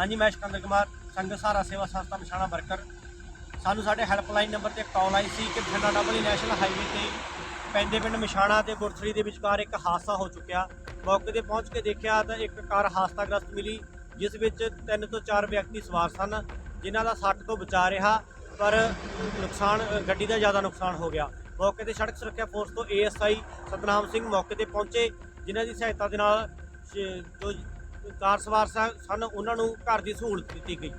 ਹਾਂਜੀ, ਮੈਂ ਸਿਕੰਦਰ ਕੁਮਾਰ, ਸੰਗਤ ਸਹਾਰਾ ਸੇਵਾ ਸੰਸਥਾ ਮਸ਼ਾਣਾ ਵਰਕਰ। ਸਾਨੂੰ ਸਾਡੇ ਹੈਲਪਲਾਈਨ ਨੰਬਰ ਤੇ ਕਾਲ ਆਈ ਸੀ ਕਿ ਬਠਿੰਡਾ ਡਬਲ ਨੈਸ਼ਨਲ ਹਾਈਵੇ ਤੇ ਪੈਂਦੇ ਪਿੰਡ ਮਿਸ਼ਾਣਾ ਤੇ ਗੁਰਥਰੀ ਦੇ ਵਿਚਕਾਰ ਇੱਕ ਹਾਦਸਾ ਹੋ ਚੁੱਕਿਆ। ਮੌਕੇ ਤੇ ਪਹੁੰਚ ਕੇ ਦੇਖਿਆ ਤਾਂ ਇੱਕ ਕਾਰ ਹਾਦਸਾਗ੍ਰਸਤ ਮਿਲੀ, ਜਿਸ ਵਿੱਚ ਤਿੰਨ ਤੋਂ ਚਾਰ ਵਿਅਕਤੀ ਸਵਾਰ ਸਨ, ਜਿਨ੍ਹਾਂ ਦਾ ਸੱਟ ਤੋਂ ਬਚਾ ਰਿਹਾ, ਪਰ ਨੁਕਸਾਨ ਗੱਡੀ ਦਾ ਜ਼ਿਆਦਾ ਨੁਕਸਾਨ ਹੋ ਗਿਆ। ਮੌਕੇ ਤੇ ਸੜਕ ਸੁਰੱਖਿਆ ਫੋਰਸ ਤੋਂ ਏਐਸਆਈ ਸਤਨਾਮ ਸਿੰਘ ਮੌਕੇ ਤੇ ਪਹੁੰਚੇ, ਜਿਨ੍ਹਾਂ ਦੀ ਸਹਾਇਤਾ ਦੇ ਨਾਲ ਜੋ ਕਾਰ ਸਵਾਰ ਸਨ ਸਨ ਉਹਨਾਂ ਨੂੰ ਘਰ ਦੀ ਸਹੂਲਤ ਦਿੱਤੀ ਗਈ।